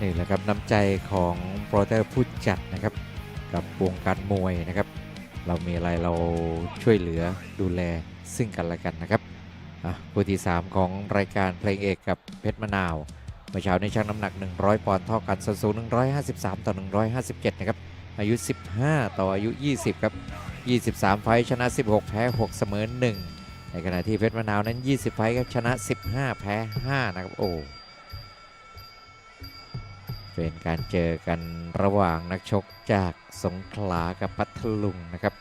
นี่แหละครับน้ำใจของโปรเตอร์ผู้จัดนะครับ กับวงการมวยนะครับ เรามีอะไรเราช่วยเหลือดูแลซึ่งกันและกันนะครับอะคู่ที่ 3 ของรายการเพลงเอกกับเพชรมะนาวเมื่อเช้าในช่างน้ำหนัก 100 ปอนด์เท่ากันส่วนสูง 153 ต่อ 157 นะครับ อายุ 15 ต่ออายุ 20 ครับ 23 ไฟชนะ 16 แพ้ 6 เสมอ 1 ในขณะที่เพชรมะนาวนั้น 20 ไฟครับชนะ 15 แพ้ 5 นะครับโอ้ เป็นการเจอกันระหว่างนักชกจากสงขลากับพัทลุงนะครับ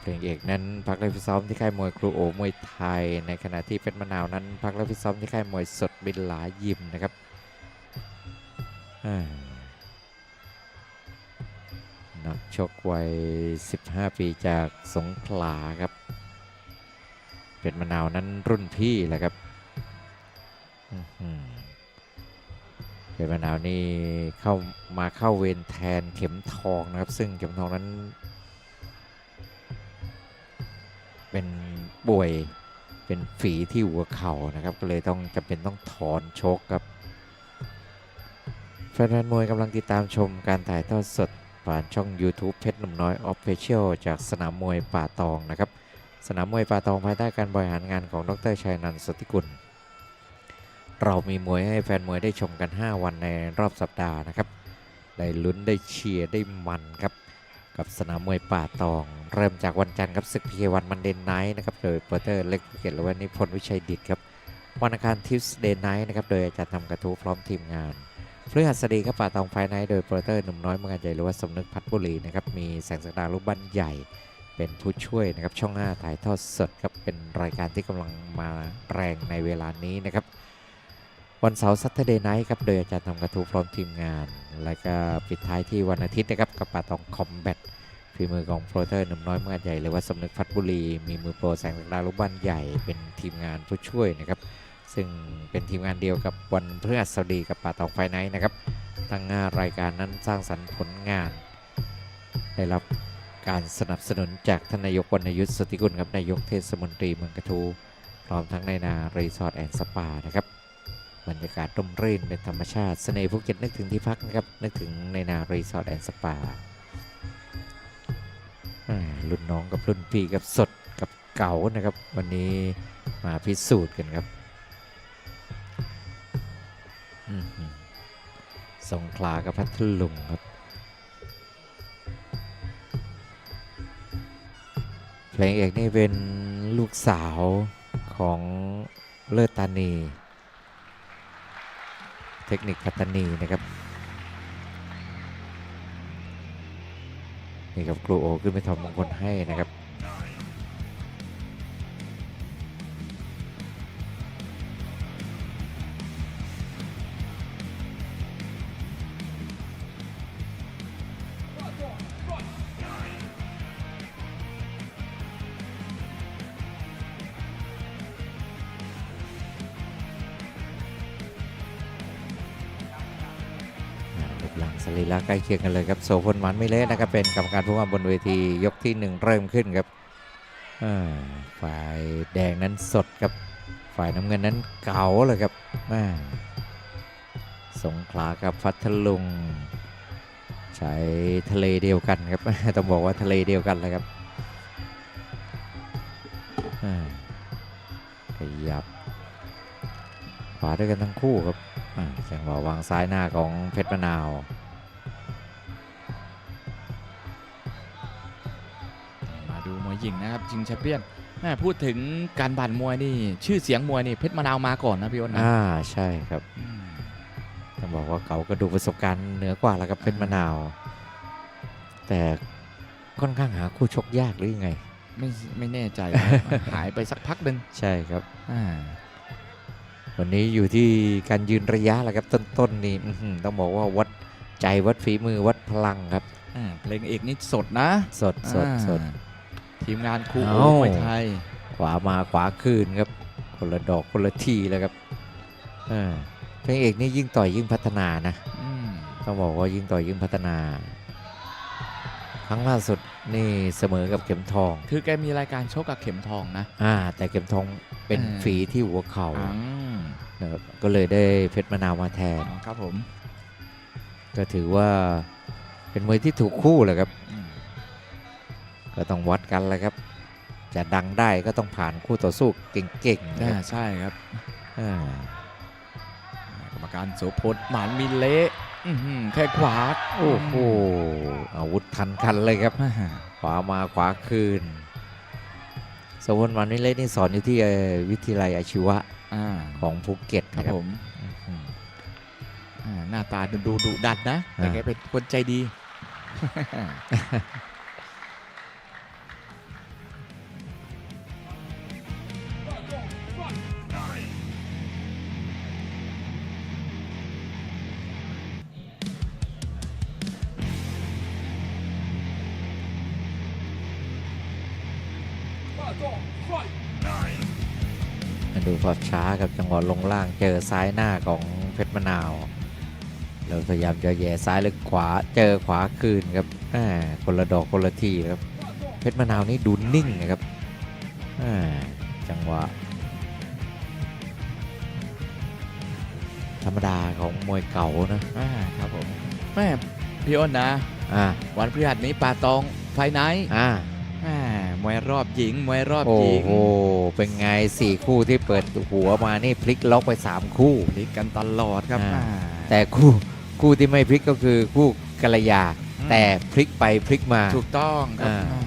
เพลงเอกนั้นพักเล่นฟิซ้อมที่ค่ายมวยครูโอมวยไทย ในขณะที่เพชรมะนาวนั้น พักเล่นฟิซ้อมที่ค่ายมวยสดบินหลายิมนะครับนักชกวัย 15 ปีจากสงขลาครับเพชรมะนาวนั้นรุ่นพี่แหละครับอื้อหือ เพชรมะนาวนี่เข้ามาเข้าเวรแทนเข็มทองนะครับ ซึ่งเข็มทองนั้น เป็นป่วยเป็นฝีที่หัวเข่านะครับก็เลยต้องจำเป็นต้องถอนชกครับแฟนๆมวยกำลังติดตามชมการถ่ายทอดสดผ่านช่อง YouTube เพชรหนุ่มน้อยออฟฟิเชียลจากสนามมวยป่าตองนะครับ สนามมวยป่าตองภายใต้การบริหารงานของดรชัยนันท์สติกุล เรามีมวยให้แฟนมวยได้ชมกัน 5 วันในรอบสัปดาห์นะครับ ได้ลุ้นได้เชียร์ได้มันครับ กับสนามมวยป่าตอง เริ่มจากวันจันทร์ครับศึกพีเควันมันเดนไนท์นะครับ โดยโปรเตอร์เล็กภูเก็ตหรือว่านิพนธ์วิชัยดิตครับ วันอังคารทิสเดนไนท์นะครับ โดยอาจารย์ทำกระทู้พร้อมทีมงานพฤหัสบดีครับป่าตองไฟไนท์โดยโปรเตอร์หนุ่มน้อยเมืองกรใหญ่หรือว่าสมนึกพัฒน์บุรีนะครับ มีแสงสกดาลูกบ้านใหญ่เป็นผู้ช่วยนะครับช่อง 5 ถ่ายทอดสดครับเป็นรายการที่กำลังมาแรงในเวลานี้นะครับ วันเสาร์ซัตเ r อร์เดย์ไนท์ครับ โดยอาจารย์ทำกระทู้พร้อมทีมงาน แล้วก็ปิดท้ายที่วันอาทิตย์นะครับกับป่าตองคอมแบทฝีมือของโปรเตอร์หนุ่มน้อยเมื่อใหญ่หรือว่าสมนึกพัฒน์บุรี มีมือโปรแสงดาลูกบ้านใหญ่เป็นทีมงานผู้ช่วยนะครับ ซึ่งเป็นทีมงานเดียวกับวันพฤหัสบดีกับป่าตองไฟไนท์นะครับทั้งห้ารายการนั้นสร้างสรรค์ผลงาน ได้รับการสนับสนุนจากท่านนายกวรรณยุทธสติกุลครับนายกเทศมนตรีเมืองกระทูพร้อมทั้งในนารีสอร์ทแอนด์สปานะครับ บรรยากาศร่มรื่นเป็นธรรมชาติเสน่ห์ภูเก็ตนึกถึงที่พักนะครับ นึกถึงในนารีสอร์ทแอนด์สปารุ่นน้องกับรุ่นพี่กับสดกับเก่านะครับ วันนี้มาพิสูจน์กันครับสงขลากับพัทลุงครับ เพลงเอกนี่เป็นลูกสาวของเลิศตานี เทคนิคพัตนีนะครับนี่ครับครูโอขึ้นไปถอดมงคลให้นะครับ สรีระใกล้เคียงกันเลยครับโสพลหมันไม่เละนะครับเป็นกรรมการผู้ว่าบนเวทียกที่หนึ่งเริ่มขึ้นครับฝ่ายแดงนั้นสดครับฝ่ายน้ำเงินนั้นเก๋าเลยครับอ่าสงขลากับพัทลุงใช้ทะเลเดียวกันครับต้องบอกว่าทะเลเดียวกันเลยครับขยับขวาด้วยกันทั้งคู่ครับอ่าจังหวะวางซ้ายหน้าของเพชรมะนาว ดูมวยหญิงนะครับชิงแชมเปี้ยนแม่พูดถึงการบั่นมวยนี่ชื่อเสียงมวยนี่เพชรมะนาวมาก่อนนะพี่อ้นนะอ่าใช่ครับอืมต้องบอกว่าเก่ากระดูกประสบการณ์เหนือกว่าแล้วครับเพชรมะนาว แต่ค่อนข้างหาคู่ชกยากหรือยังไง ไม่ไม่แน่ใจนะหายไปสักพักหนึ่งใช่ครับ อ่าวันนี้อยู่ที่การยืนระยะแหละครับต้นๆนี่อื้อหือต้องบอกว่าวัดใจวัดฝีมือวัดพลังครับ อ่าเพลงเอกนี่สดนะสดสดสดอ่า ทีมงานครูเอ้าโอ้มวยไทย ขวามาขวาคืนครับ คนละดอกคนละทีแล้วครับอ่าเพลงเอกนี่ยิ่งต่อยยิ่งพัฒนานะอืมต้องบอกว่ายิ่งต่อยยิ่งพัฒนา ครั้งล่าสุดนี่เสมอกับเข็มทอง คือแกมีรายการชกกับเข็มทองนะอ่าแต่เข็มทองเป็นเออฝีที่หัวเขา่าอืมนะครับก็เลยได้เพชรมะนาวมาแทนอ๋อครับผม ก็ถือว่าเป็นมวยที่ถูกคู่แหละครับอืม ก็ต้องวัดกันแหละครับ จะดังได้ก็ต้องผ่านคู่ต่อสู้เก่งๆนะอ่าครับใช่ครับอ่ากรรมการโสพลหมานมิเละอื้อหือแค่ขวาโอ้โหอาวุธทันกันเลยครับอ่าขวามาขวาคืนสมพลวันวิเล่นี่สอนอยู่ที่เอ่อวิทยาลัยอาชีวะอ่าของภูเก็ตครับนะครับผมอืมอ่าหน้าตาดูดุดันนะแต่อ่าแกเป็นคนใจดี มาดูภาพช้ากับจังหวะลงล่างเจอซ้ายหน้าของเพชรมะนาวเราพยายามจะแย่ซ้ายหรือขวาเจอขวาคืนครับแหม่คนละดอกคนละทีครับ เพชรมะนาวนี่ดูนิ่งนะครับแหม่จังหวะ ธรรมดาของมวยเก่านะอ่าครับผมแม่พี่อ้นนะอ่าวันพฤหัสนี้ป่าตองไฟไนท์อ่าแม่มวยรอบหญิงมวยรอบโอ้หญิงโห เป็นไงสี่คู่ที่เปิดหัวมานี่พลิกล็อกไป3คู่ พลิกกันตลอดครับอ่า อ่า แต่คู่คู่ที่ไม่พลิกก็คือคู่กัลยา อืม แต่พลิกไปพลิกมา ถูกต้องครับอ่าอ่า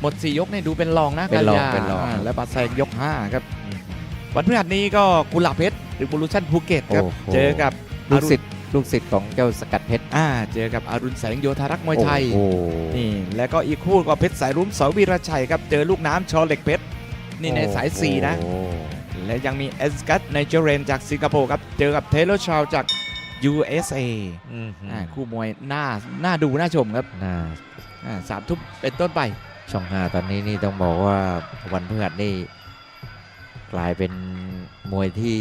หมดสี่ยกนี่ดูเป็นรองนะเป็นรองกัลยาเป็นรองาแล้วปาแซงยกห้าครับอืมวันพฤหัสนี้ก็กุหลาบเพชรหรือบูลูชั่นภูเก็ตครับโอ้โหเจอกับลูกศิษย์ ลูกศิษย์ของเจ้าสกัดเพชร อ่าเจอกับอรุณแสงโยธารักษ์มวยไทยโอ้โห นี่แล้วก็อีกคู่ก็เพชรสายรุ้มเสาวีรชัยครับเจอลูกน้ำชอเหล็กเพชรนี่ในสาย4นะ โอ้โหและยังมีเอสกัตไนเจเรนจากสิงคโปร์ครับ เจอกับเทเลอร์ชาวจาก USA อืมอ่าคู่มวยน่าน่าดูน่าชมครับน่าอ่าสามทุ่มเป็นต้นไป ช่องห้าตอนนี้นี่ต้องบอกว่าวันพฤหัสนี่กลายเป็นมวยที่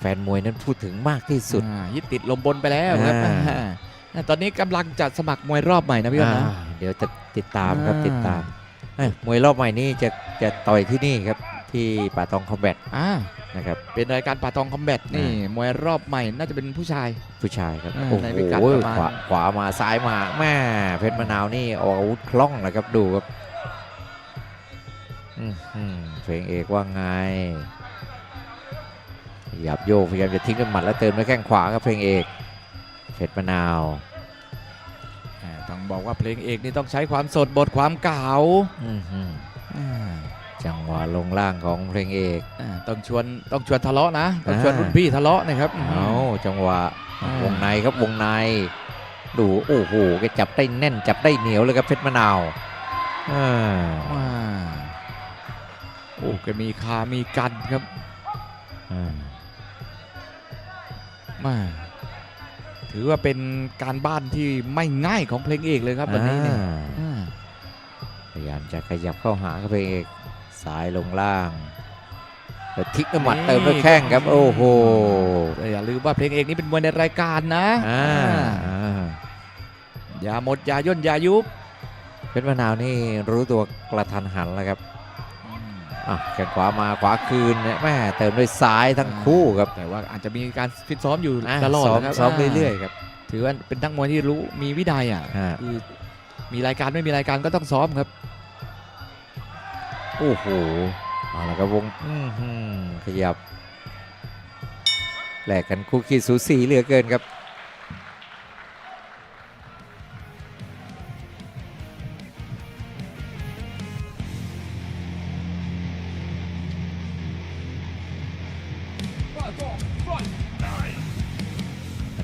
แฟนมวยนั้นพูดถึงมากที่สุดอ่ายึดติดลมบนไปแล้วครับอ่าอ่าตอนนี้กำลังจะสมัครมวยรอบใหม่นะพี่อ้นนะอ่าเดี๋ยวจะติดตามครับอ่าติดตามเอ้ยมวยรอบใหม่นี่จะจะต่อยที่นี่ครับที่ป่าตองคอมแบทอ่านะครับเป็นรายการป่าตองคอมแบทนี่อ่ามวยรอบใหม่น่าจะเป็นผู้ชายผู้ชายครับอ่าโอ้ในโหพิกัดประมาณขวาขวามาซ้ายมาแม่เพชรมะนาวนี่ออกอาวุธคล่องนะครับดูครับอื้อหือเพลงเอกว่าไง หยับโยกพยายามจะทิ้งด้วยหมัดแล้วเติมด้วยแข้งขวาครับเพลงเอกเพชรมะนาวอ่าต้องบอกว่าเพลงเอกนี่ต้องใช้ความสดบทความเก่าอื้อหืออ่าจังหวะลงล่างของเพลงเอกอ่าต้องชวนต้องชวนทะเลาะนะต้องชวนอ่ารุ่นพี่ทะเลาะนะครับเอาจังหวะอ่าวงในครับวงใน ดูโอ้โหแกจับได้แน่นจับได้เหนียวเลยครับเพชรมะนาวอ่าว้าโอ้แกมีคามีกันครับอ่า มาถือว่าเป็นการบ้านที่ไม่ง่ายของเพลงเอกเลยครับวันนี้เนี่ยอ่าอ่าพยายามจะขยับเข้าหาครับเพลงเอกสายลงล่างแล้วทิกด้วยหมัดเติมด้วยแข้งครับ โอ้โหแต่อย่าลืมว่าเพลงเอกนี่เป็นมวยในรายการนะอ่าอ่าอ่าอย่าหมดอย่าย่นอย่ายุบเพชรมะนาวนี่รู้ตัวกระทันหันแล้วครับ อะแข้งขวามาขวาคืนเนี่ยแม่เติมด้วยซ้ายทั้งคู่ครับแต่ว่าอาจจะมีการฟิตซ้อมอยู่อะตลอดซ้อมนะครับซ้อมเรื่อยๆครับถือว่าเป็นทั้งมวยที่รู้มีวินัยอะอ่าคือมีรายการไม่มีรายการก็ต้องซ้อมครับโอ้โหเอาละครับวงอื้อหือขยับแลกกันคุกคีสูสีเหลือเกินครับ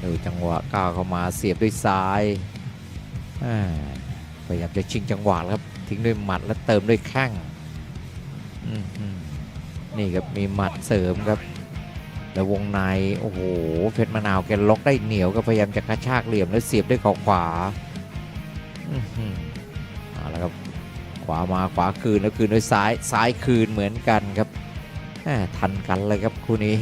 ดูจังหวะก้าวเข้ามาเสียบด้วยซ้ายพยายามจะชิงจังหวะครับทิ้งด้วยหมัดแล้วเติมด้วยแข้งนี่ครับมีหมัดเสริมครับ แล้ววงในโอ้โหเพชรมะนาวแกล็อกได้เหนียวก็พยายามจะกระชากเหลี่ยมแล้วเสียบด้วยเข่าขวาอื้อหือเอาละครับขวามาขวาคืนแล้วคืนด้วยซ้ายซ้ายคืนเหมือนกันครับทันกันเลยครับคู่นี้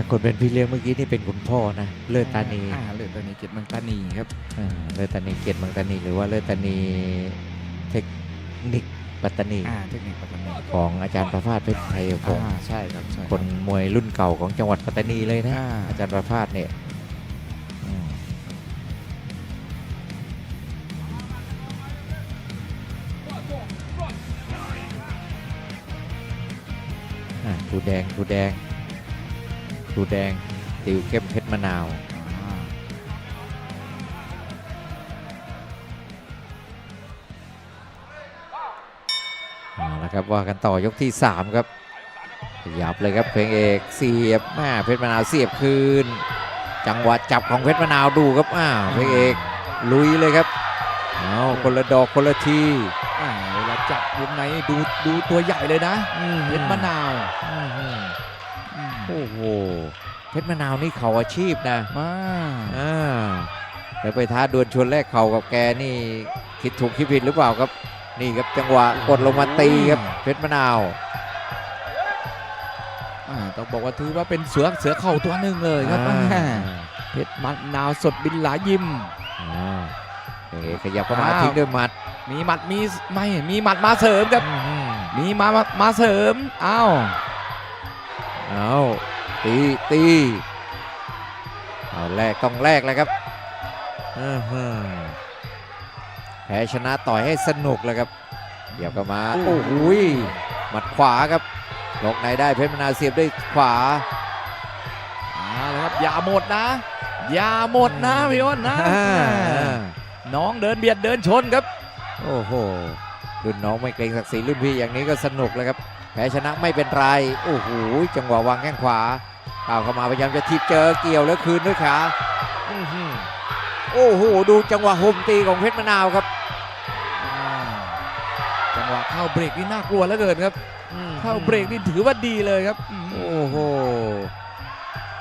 แหมาคนเป็นพี่เลี้ยงเมื่อกี้นี่เป็นคุณพ่อนะ เลิศตานีอ่าเลิศตานีเกียรติเมืองตานีครับอ่าเลิศตานีเกียรติเมืองตานีหรือว่าเลิศตานีเทคนิคปัตตานีอ่าเทคนิคปัตตานีของอาจารย์ประภาสเพชรไทยพงศ์อ่าใช่ครับใช่รับคนมวยรุ่นเก่าของจังหวัดปัตตานีเลยนะอ่าอาจารย์ประภาสเนี่ยอืมอะครูแดงครูแดง ครูแดงติวเข้มเพชรมะนาวอ่าเอาละครับว่ากันต่อยกที่ 3 ครับขยับเลยครับเพลงเอกเสียบแม่เพชรมะนาวเสียบคืน จังหวะจับของเพชรมะนาวดูครับอ้าวเพลงเอกลุยเลยครับเอาคนละดอกคนละทีอ่าเวลาจับวงในดูดูตัวใหญ่เลยนะเพชรมะนาวอื้อหืออืม โอ้โหเพชรมะนาวนี่เขาอาชีพนะมาอ่าแล้วไปท้าดวลชวนแรกเข่ากับแกนี่ คิดถูกคิดผิดหรือเปล่าครับ นี่ครับจังหวะกดลงมาตีครับเพชรมะนาวอ่าต้องบอกว่าถือว่าเป็นเสือเสือเข่าตัวหนึ่งเลยครับอ่าแม่เพชรมะนาวสดบินหลายยิม อ่าเพลงเอกขยับเข้ามาอ้าว ทิ้งด้วยหมัดมีหมัดมีไม่มีหมัดมาเสริมครับอื้อหือมีมามามาเสริมอ้าว เอาตีตีเอาแรกต้องแรกแล้วครับอื้อหือแพ้ชนะต่อยให้สนุกเลยครับเดี๋ยวก็มาโอ้โหยหมัดขวาครับลกในได้เพชรมะนาวเสียบด้วยขวาเอาละครับอย่าหมดนะ อย่าหมดนะพี่อ้นนะอ่าน้องเดินเบียดเดินชนครับ โอ้โหรุ่นน้องไม่เกรงศักดิ์ศรีรุ่นพี่อย่างนี้ก็สนุกเลยครับ แพ้ชนะไม่เป็นไร โอ้โห จังหวะวางแข้งขวาก้าวเข้ามาพยายามจะทีบเจอเกี่ยวแล้วคืนด้วยขาอื้อหือโอ้โห ดูจังหวะหุมตีของเพชรมะนาวครับอ่าจังหวะเข้าเบรกนี่น่ากลัวเหลือเกินครับอืมเข้าเบรกนี่ถือว่าดีเลยครับอืมโอ้โห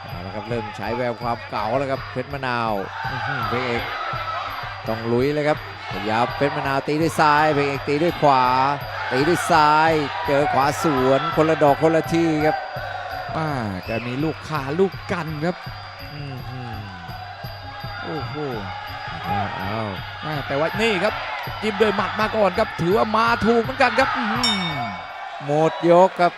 เอาละครับเริ่มใช้แววความเก่าแล้วครับเพชรมะนาวอื้อหือเพชรเอกต้องลุยเลยครับขยับเพชรมะนาวตีด้วยซ้ายเพชรเอกตีด้วยขวา ตีด้วยซ้ายเจอขวาสวนคนละดอกคนละทีครับอ่าแกมีลูกขาลูกกันครับอื้อหือโอ้โหเอาเอาอ่าแต่ว่านี่ครับจิ้มด้วยหมัดมาก่อนครับ ถือว่ามาถูกเหมือนกันครับอื้อหือหมดยกครับ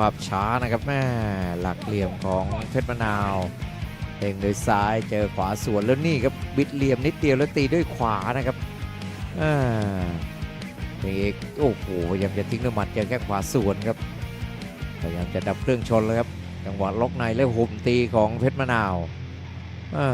ความช้านะครับแม่หลักเหลี่ยมของเพชรมะนาวเด้งโดยซ้ายเจอขวาสวนแล้วนี่ครับบิดเหลี่ยมนิดเดียวแล้วตีด้วยขวานะครับอ่าเอกโอ้โหพยายามจะทิ้งด้วยหมัดเจอแค่ขวาสวนครับพยายามจะดับเครื่องชนแล้วครับจังหวะล็อกในแล้วหุมตีของเพชรมะนาวอ่า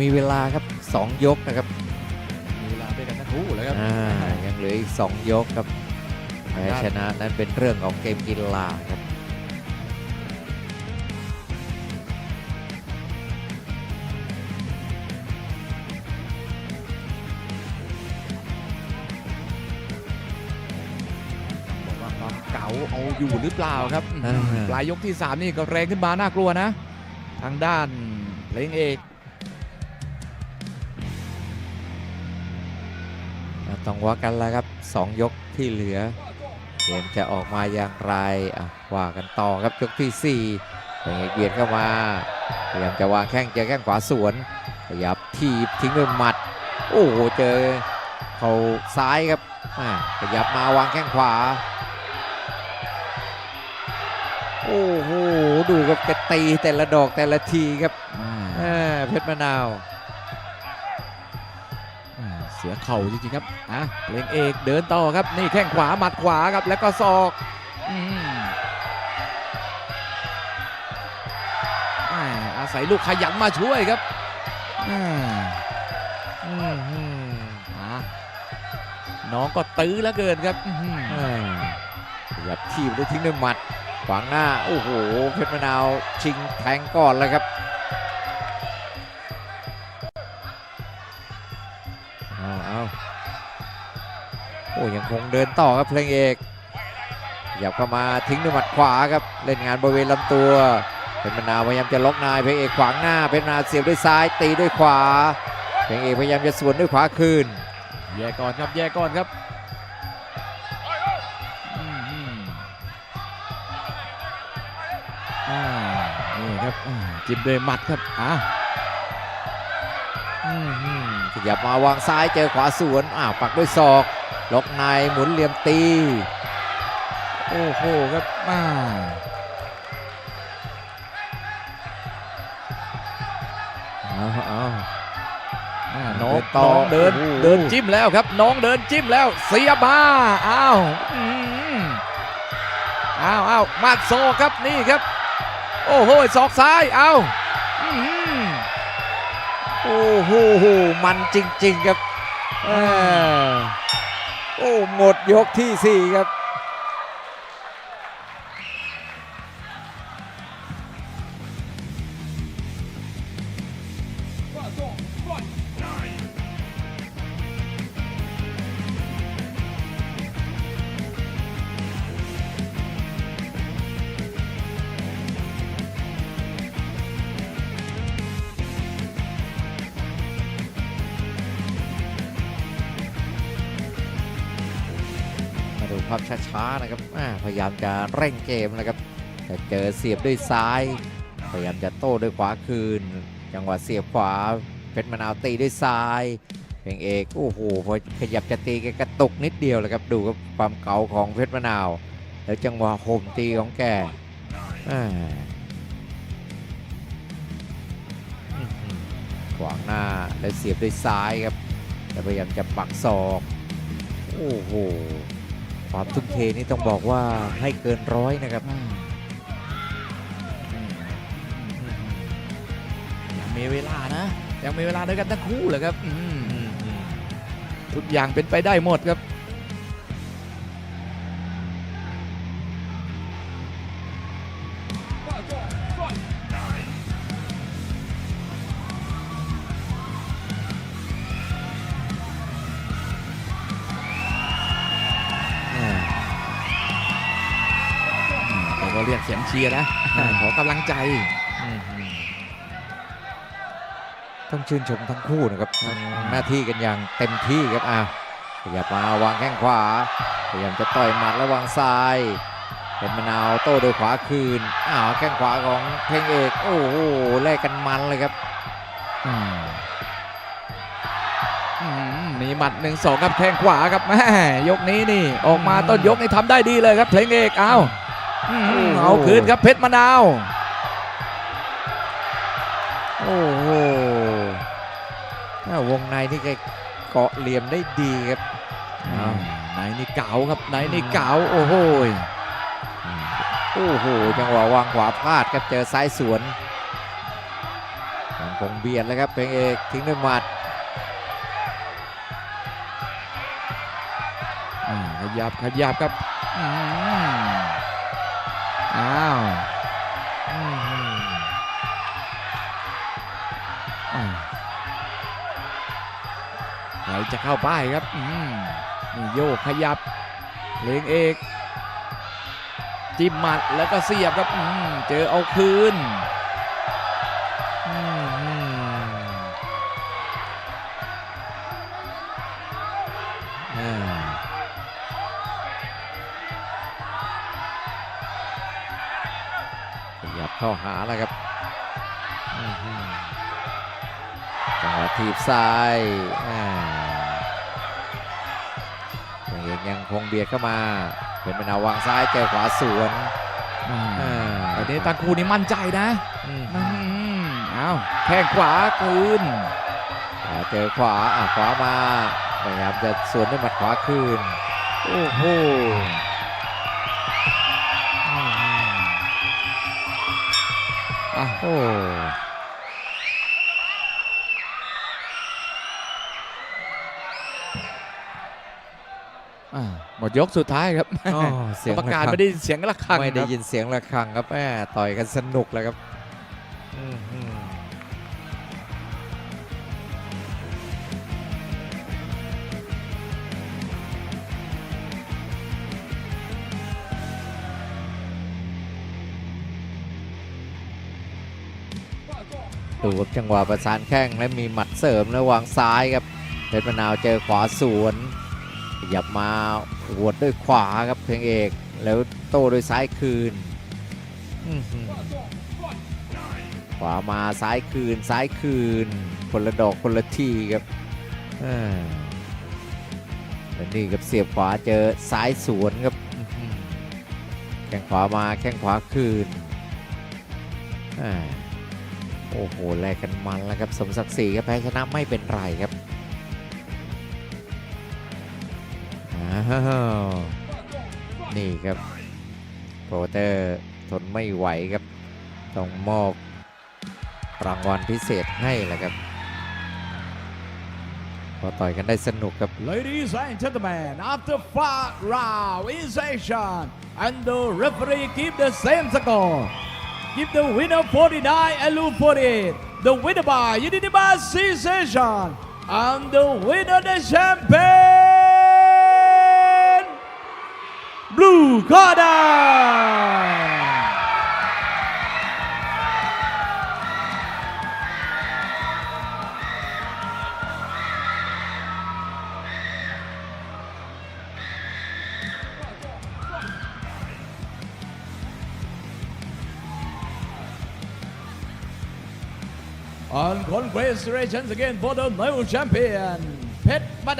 มีเวลาครับ 2 ยกนะครับมีเวลาด้วยกันทั้งคู่เลยครับ อ่ายังเหลืออีก 2 ยกครับแพ้ชนะนั้นเป็นเรื่องของเกมกีฬาครับบอกว่าความเก๋าเอาอยู่หรือเปล่าครับ อ่า ปลายยกที่ 3 นี่ก็แรงขึ้นมาน่ากลัวนะ ทางด้านเพลงเอก ต้องว่ากันแล้วครับ 2 ยกที่เหลือ เกมจะออกมาอย่างไรอะว่ากันต่อครับยกที่4เป็นเอกเบียดเข้ามาพยายามจะวางแข้งเจอแข้งขวาสวนขยับทีบทิ้งด้วยหมัด โอ้โหเจอเข่าซ้ายครับอ่าขยับมาวางแข้งขวา โอ้โหดูครับแกตีแต่ละดอกแต่ละทีครับเพชรมะนาว เสียเข่าจริงๆครับอะเพลงเอกเดินต่อครับนี่แข้งขวาหมัดขวาครับแล้วก็ศอกอ่าอาศัยลูกขยันมาช่วยครับอ่าอืมอืมอะน้องก็ตื้อแล้วเกินครับอ่าขยับทีบด้วทิ้งด้วยหมัดขวางหน้า โอ้โห เพชรมะนาวชิงแทงก่อนแล้วครับ ยังคงเดินต่อครับเพลงเอกขยับเข้ามาทิ้งด้วยหมัดขวาครับเล่นงานบริเวณลำตัวเพชรมะนาวพยายามจะล็อกนายเพลงเอกขวางหน้าเพชรมะนาวเสียบด้วยซ้ายตีด้วยขวาเพลงเอกพยายามจะสวนด้วยขวาคืน แย่ก่อนครับแย่ก่อนครับอื้อหืออ่านี่ครับอ่าจิ้มด้วยหมัดครับอะอืมอืมขยับมาวางซ้ายเจอขวาสวนอ้าวปักด้วยศอก ล็อกในหมุนเหลี่ยมตี โอ้โหครับอ่าเอาเอาอ่าน้องเดินต่อน้องเดินโอ้โหเดินจิ้มแล้วครับ น้องเดินจิ้มแล้ว เสียบมาอ้าวอื้อหืออ้าวอ้าวมาดศอกครับนี่ครับ โอ้โหศอกซ้ายอ้าวอื้อหือโอ้โหมันจริง ๆ ครับเออ โอ้หมดยกที่สี่ครับ มาดูภาพช้าๆนะครับพยายามจะเร่งเกมนะครับแต่เจอเสียบด้วยซ้าย พยายามจะโต้ด้วยขวาคืน จังหวะเสียบขวาเพชรมะนาวตีด้วยซ้ายเพลงเอกโอ้โหพอขยับจะตีแกกระตุกนิดเดียวเลยครับดูครับความเก่าของเพชรมะนาว แล้วจังหวะโหมตีของแกขวางหน้าแล้วเสียบด้วยซ้ายครับแล้วพยายามจะปักศอก โอ้โห ความทุ่มเทนี่ต้องบอกว่าให้เกินร้อยนะครับอืมยังมีเวลานะ ยังมีเวลาด้วยกันทั้งคู่เลยครับอืมทุกอย่างเป็นไปได้หมดครับ ชียร์นะอืมขอกำลังใจ ต้องชื่นชมทั้งคู่นะครับทำหน้าที่กันอย่างเต็มที่ครับอ้าวขยับมาวางแข้งขวา พยายามจะต่อยหมัดแล้ววางซ้าย เป็นมะนาวโต้โดวยขวาคืน อ้าวแข้งขวาของเพลงเอก โอ้โหแลกกันมันเลยครับอืมอืมมีหมัดหนึ่งสองครับแข้งขวาครับแม่ยกนี้นี่ ออกมาต้นยกนี่ทำได้ดีเลยครับเพลงเอกเอาอืมโอ้โห เอาคืนครับเพชรมะนาว โอ้โหอ่าวงในนี่แกเกาะเหลี่ยมได้ดีครับอ้าวไหนนี่เก๋าครับไหนนี่เก๋าโอ้โหยโอ้โหจังหวะวางขวาพลาดครับเจอซ้ายสวนยังคงเบียดเลยครับเพลงเอกทิ้งด้วยหมัดอ่าขยับขยับครับ อืมอ้าวอื้อหืออ่าใครจะเข้าป้ายครับอืมนี่โยกขยับเพลงเอกจิ้มหมัดแล้วก็เสียบครับอืมเจอเอาคืน เข้าหาแล้วครับอื้อหือจังหวะทีบซ้ายอ่าเพลงเอกยังคงเบียดเข้ามา เป็นมะนาววางซ้ายเจอขวาสวนอ่าอ่าแต่นี้ตาคูนี่มั่นใจนะอืมอืมเอาแข้งขวาคืนอ่าเจอขวาอะขวามาพยายามจะสวนด้วยหมัดขวาคืน โอ้โห อ้าหมดยกสุดท้ายครับเสียงประกาศไม่ได้เสียงระฆังไม่ได้ยินเสียงระฆังครับแม่ต่อยกันสนุกเลยครับ ดูครับจังหวะประสานแข้งและมีหมัดเสริมแล้ววางซ้ายครับเพชรมะนาวเจอขวาสวนขยับมาหวดด้วยขวาครับเพลงเอกแล้วโต้ด้วยซ้ายคืนขวามาซ้ายคืนซ้ายคืนคนละดอกคนละทีครับแล้วนี่ครับเสียบขวาเจอซ้ายสวนครับแข้งขวามาแข้งขวาคืนอ่า โอ้โหแลกกันมันแล้วครับสมศักดิ์ศรีครับแพ้ชนะไม่เป็นไรครับนี่ครับโปรเตอร์ทนไม่ไหวครับ ต้องมอบรางวัลพิเศษให้แหละครับพอต่อยกันได้สนุกครับ Ladies and gentlemen, after five round in session, and the referee keep the same score. Give the winner 49 and lose 48. The winner by unanimous decision. And the winner the champion, Blue Corner. And congratulations again for the new champion เพชรมะ